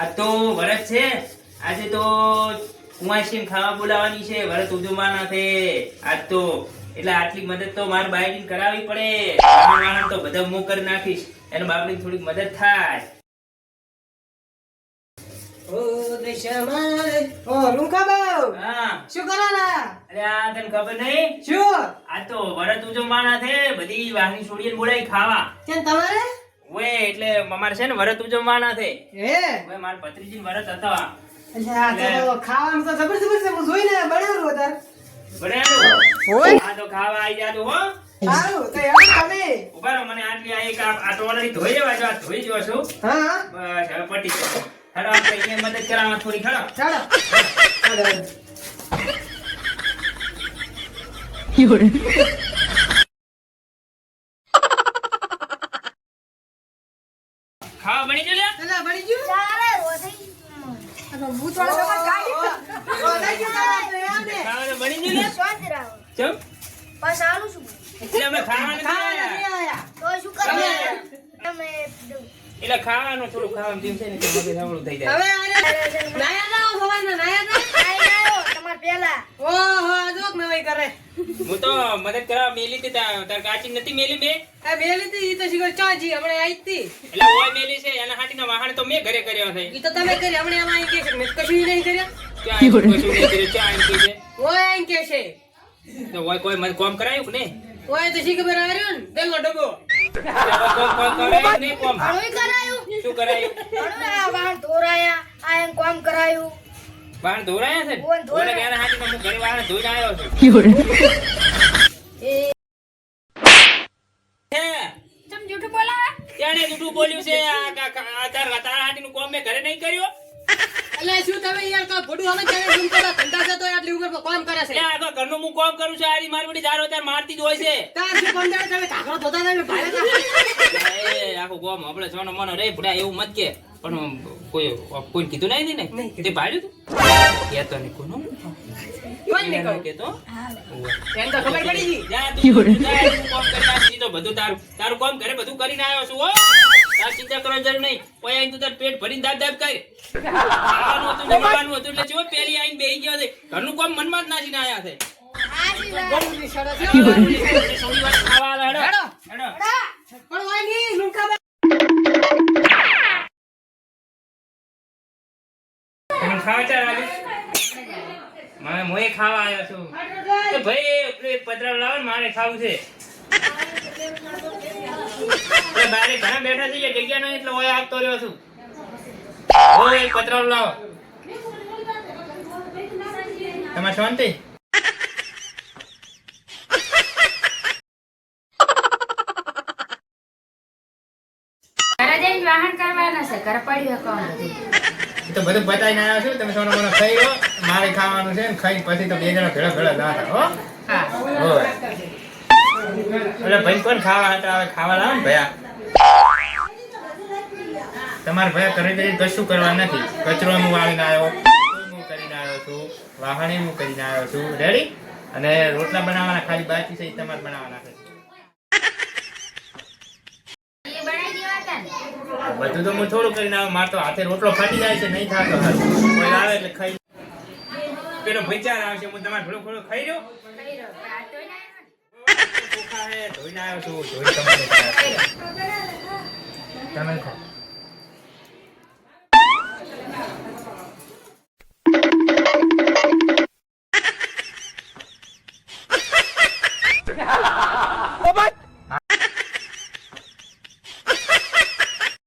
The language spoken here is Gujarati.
આ તો વરસ છે. આજે તો કુંવાસી ખાવા બોલાવાની છે. વરસ ઉજવવાના છે. આજ તો એટલે આટલી મદદ તો મારે બાયડીને કરાવવી પડે. તો બધા હું કરી નાખીશ. એનો બાપની થોડીક મદદ થાય. ઓ દશામાય. ઓ રૂંખાબાઉ હા. શું કરો અરે તને ખબર નહીં? શું? આ તો વરત ઉજવવાના છે. બધી વાહની છોડીને બોલાઈ ખાવા. કેમ તમારે? ઓએ એટલે અમારે છે ને વરત ઉજવવાના છે. હે? ઓએ મારા ભત્રીજી વરત હતા. એટલે આ તો ખાવાનું તો ખબર જબર છે હું જોઈને બનાવ્યું વધારે બરાબર ઓય. આ તો ખાવા આવી જાજો હો. સારું તો એમ તમે. ઊભા રહો મને આટલી આ એક આ ધોઈ જવા જો આ ધોઈ જવા છું. હા હા. બસ હવે પટી જશે હેડો આપણે મદદ કરાવવા થોડી ખડો ચાલો. ચાલો. ખાવા બની ગયું લ્યા? ચાલો બની ગયું? ચાલે રોધી આ હું ભૂત વાળો તો કાઢી ઓ, થઈ ગયું ખાવાનું ને. ખાવાનું બની ગયું? શાંત રહો ચમ? બસ આલું છું. એટલે અમે ખાવાનું નથી આયા. તો શું કરવાનું તમે? એટલે ખાવાનું થોડું ખાવાનું છે ને તે મગજ હવળું થઈ જાય. હવે નાયા જાઓ સવારના નાયા જાઓ. આઈ આવ્યો તમાર પેલા ઓહો, આ જો નવાઈ કરે હું તો મદદ કરવા મેલી હતી તાર કાચી નથી મેલી બે? આ મેલી હતી, ઈ તો શીખર ચાજી, હમણે આઈ હતી. એટલે ઓય મેલી છે એના હાટીનો વાહણ તો મે ઘરે કર્યો છે. ઈ તો તમે કરી, હમણે એમાં આઈ કે છે, મે કશું ઈ નહીં કર્યા. ક્યાં કશું નહીં કર્યું, ક્યાં આઈ કે છે? ઓય આઈ કે છે. તો ઓય કોઈ મને કોમ કરાયું કે નહીં? ઓય તો શી ખબર આવ્યો ને, તેલનો ડબો. કોમ કોમ કરાયું શું કરાયું? વાહન ધોરાયા આ એમ કામ કરાયું. વાહન ધોરાયા છે ને? વાહન ધોરાયા. ઓલે હું ઘરે વાહન ધોઈને આવ્યો છું એ તમ જૂઠું બોલા તેણે જૂઠું બોલ્યું છે આ કા- કા- તાર- તારા હાથીનું કોમ મેં ઘરે નહીં કર્યો એટલે શું તમે યાર કા ભોડું અમે કરો? ધંધા છે આટલી ઉપર કોમ કરે છે. આ તો ઘરનું હું કોમ કરું છું આરી મારી બધી જારો તાર મારતી જ હોય છે તાર શું કામ તમે ધોતા આખું ગોમ આપણે સોનો મોનો રે ભૂડા એવું મત કે પણ કોઈ કોઈ કીધું નહીં ને તે પાડ્યું તું? કહેતો ને કોનું? કોઈ નહીં કહું. કહેતો એમ તો ખબર પડી ગઈ. જા તું જા, કોમ કરી નાખી તો બધું તારું તારું કામ ઘરે બધું કરીને આવ્યો છું હો. તાર ચિંતા કરવા જરૂર નહીં. કોઈ આઈને તું તાર પેટ ભરીને દાબ દાબ કર. ખાવાનું હતું જમવાનું હતું એટલે જો પેલી આઈને બેહી ગયો છે. ઘરનું કામ મનમાં જ નાખીને આયા છે. ખાવા ચાલ આજે? મારે મોય ખાવા આવ્યો છું. તો ભાઈ પેલું પતરા લાવો ને, મારે ખાવું છે. બારે ઘણા બેઠા છે જગ્યા નહીં, એટલે ઓય આપતો રહ્યો છું. ઓય એક પતરા લાવો. તમારે શાંતિ? વાહન કરવાના છે, ઘરે પડ્યું એ તો બધું બતાવીને આવ્યો છું, તમે સોનો મને ખાઈ લો, મારે ખાવાનું છે ને ખાઈને પછી તો બે જણા ભેળા ભેળા ના થાય, હો. એટલે ભાઈ કોણ ખાવા હતા, હવે ખાવા લાવો ને ભયા? તમારે ભયા કરી દઈ કશું કરવા નથી. કચરો હું વાળીને આવ્યો હું કરીને આવ્યો છું, વાહણે હું કરીને આવ્યો છું. રેડી અને રોટલા બનાવવાના, ખાલી બાકી છે તમારે બનાવવાના છે એ બનાવી દેવા હતા ને બધું તો હું થોડું કરીને આવે, મારે હાથે રોટલો ફાટી જાય છે, નહીં થતો કોઈ આવે એટલે ખાઈ પેલો વિચાર આવશે, હું તમારે થોડું થોડું ખાઈ રહ્યો ધોઈને આવ્યો છું ધોઈ તમે ખાઓ ભાઈ!